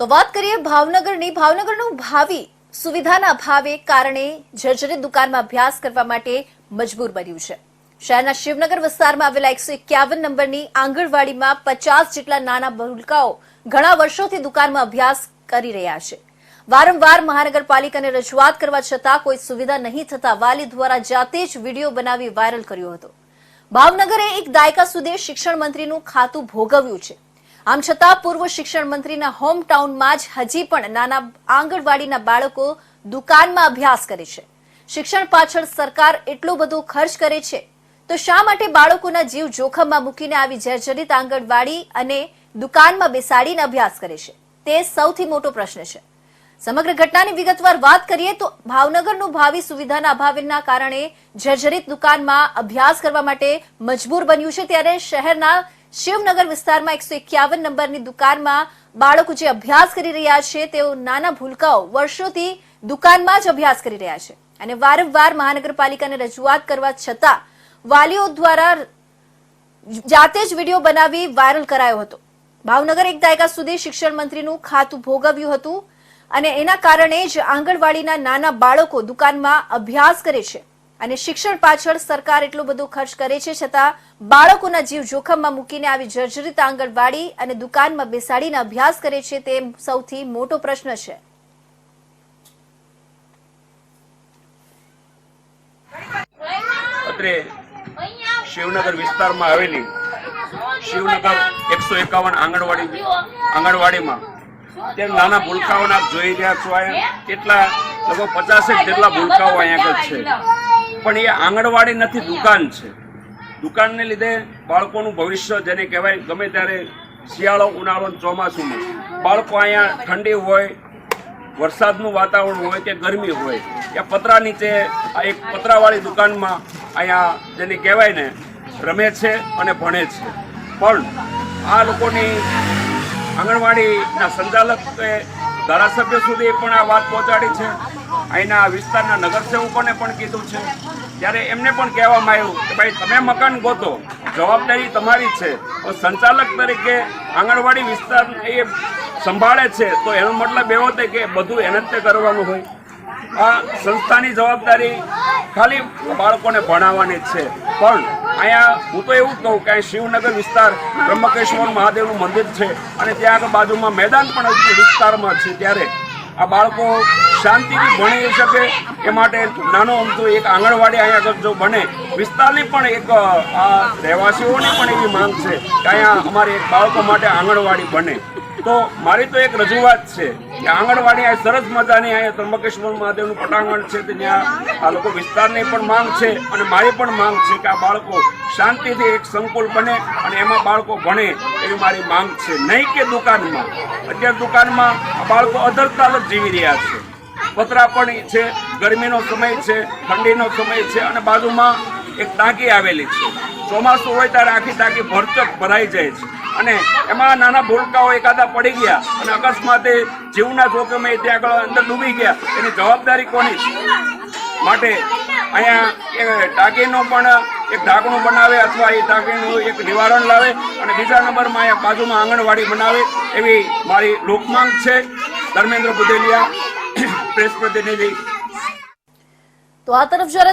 તો વાત કરીએ ભાવનગરની. ભાવનગરનું ભાવિ સુવિધાના અભાવે કારણે જર્જરિત દુકાનમાં અભ્યાસ કરવા માટે મજબૂર બન્યું છે. શહેરના શિવનગર વિસ્તારમાં આવેલા એકસો એકાવન નંબરની આંગણવાડીમાં પચાસ જેટલા નાના ભૂલકાઓ ઘણા વર્ષોથી દુકાનમાં અભ્યાસ કરી રહ્યા છે. વારંવાર મહાનગરપાલિકાને રજૂઆત કરવા છતાં કોઈ સુવિધા નહીં થતા વાલી દ્વારા જાતે જ વીડિયો બનાવી વાયરલ કર્યો હતો. ભાવનગરે એક દાયકા સુધી શિક્ષણ મંત્રીનું ખાતું ભોગવ્યું છે. આમ છતાં પૂર્વ શિક્ષણ મંત્રીના હોમ ટાઉનમાં જ હજી પણ નાના આંગણવાડીના બાળકો દુકાનમાં અભ્યાસ કરે છે. શિક્ષણ પાછળ સરકાર એટલો બધો ખર્ચ કરે છે. તો શા માટે બાળકોના જીવ જોખમમાં મૂકીને આવી જર્જરિત આંગણવાડી અને દુકાનમાં બેસાડીને અભ્યાસ કરે છે? તે સૌથી મોટો પ્રશ્ન છે. સમગ્ર ઘટનાની વિગતવાર વાત કરીએ તો ભાવનગરનું ભાવિ સુવિધાના અભાવના કારણે જર્જરિત દુકાનમાં અભ્યાસ કરવા માટે મજબૂર બન્યું છે. ત્યારે શહેરના શિવનગર વિસ્તારમાં એકસો એકાવન નંબરની દુકાનમાં બાળકો જે અભ્યાસ કરી રહ્યા છે, તેઓ નાના ભૂલકાઓ વર્ષોથી દુકાનમાં જ અભ્યાસ કરી રહ્યા છે. અને વારંવાર મહાનગરપાલિકાને રજૂઆત કરવા છતાં વાલીઓ દ્વારા જાતે જ વીડિયો બનાવી વાયરલ કરાયો હતો. ભાવનગર એક દાયકા સુધી શિક્ષણ મંત્રીનું ખાતું ભોગવ્યું હતું અને એના કારણે જ આંગણવાડીના નાના બાળકો દુકાનમાં અભ્યાસ કરે છે. અને શિક્ષણ પાછળ સરકાર એટલો બધો ખર્ચ કરે છે, છતાં બાળકોના જીવ જોખમમાં મૂકીને આવી જર્જરિત આંગણવાડી અને દુકાનમાં બેસાડીને અભ્યાસ કરે છે, તે સૌથી મોટો પ્રશ્ન છે. શિવનગર વિસ્તારમાં આવેલી શિવનગર એકસો એકાવન આંગણવાડી આંગણવાડીમાં. તે નાના ભૂલકાઓને આપ જોઈ રહ્યા છો કેટલા લગભગ પચાસેક જેટલા ભૂલકાઓ અહીંયા આગળ છે. પણ એ આંગણવાડી નથી, દુકાન છે. દુકાનને લીધે બાળકોનું ભવિષ્ય જેને કહેવાય, ગમે ત્યારે શિયાળો ઉનાળો ચોમાસુમાં બાળકો અહીંયા ઠંડી હોય, વરસાદનું વાતાવરણ હોય કે ગરમી હોય એ પતરા નીચે એક પતરાવાળી દુકાનમાં અહીંયા જેને કહેવાય ને, રમે છે અને ભણે છે. પણ આ લોકોની આંગણવાડીના સંચાલકે ધારાસભ્ય સુધી પણ આ વાત પહોંચાડી છે. અહીંના વિસ્તારના નગરસેવકોને પણ કીધું છે. ત્યારે એમને પણ કહેવામાં આવ્યું કે ભાઈ, તમે મકાન ગોતો, જવાબદારી તમારી છે. સંચાલક તરીકે આંગણવાડી વિસ્તાર એ સંભાળે છે. તો એનો મતલબ એવો થાય કે બધું એને કરવાનું હોય. આ સંસ્થાની જવાબદારી ખાલી બાળકોને ભણાવવાની જ છે. પણ અહીંયા હું તો એવું જ કહું કે શિવનગર વિસ્તાર બ્રહ્મકેશ્વર મહાદેવનું મંદિર છે અને ત્યાં આગળ બાજુમાં મેદાન પણ વિસ્તારમાં છે ત્યારે આ બાળકો શાંતિથી ભણી શકે એ માટે નાનો અમથો એક આંગણવાડી અહીંયા આગળ જો બને, વિસ્તારની પણ એક આ રહેવાસીઓની પણ એવી માંગ છે કે અહીંયા અમારે એક બાળકો માટે આંગણવાડી બને. તો મારી તો એક રજૂઆત છે કે આંગણવાડી આ સરસ મજાની અહીંયા ત્રંબકેશ્વર મહાદેવનું પટાંગણ છે ત્યાં આ લોકો વિસ્તારની પણ માંગ છે અને મારી પણ માંગ છે કે આ બાળકો શાંતિથી એક સંકુલ બને અને એમાં બાળકો ભણે એવી મારી માંગ છે. નહીં કે દુકાનમાં. અત્યારે દુકાનમાં બાળકો અધરતાલ જ જીવી રહ્યા છે. પતરા પણ છે, ગરમીનો સમય છે, ઠંડીનો સમય છે અને બાજુમાં એક ટાંકી આવેલી છે. ચોમાસું હોય ત્યારે આખી ટાંકી ભરચક ભરાઈ જાય છે. અને એમાં નાના ભૂલકાઓ એકાદા પડી ગયા અને અકસ્માતે જીવના જોખમે ત્યાં આગળ અંદર ડૂબી ગયા. એની જવાબદારી કોની? માટે અહીંયા ટાંકીનો પણ એક ઢાંકણું બનાવે અથવા એ ટાંકીનું એક નિવારણ લાવે અને બીજા નંબરમાં અહીંયા બાજુમાં આંગણવાડી બનાવે એવી મારી લોકમાંગ છે. ધર્મેન્દ્ર બુદેલિયા, પ્રેસ પ્રતિનિધિ. તો આ તરફ જ્યારે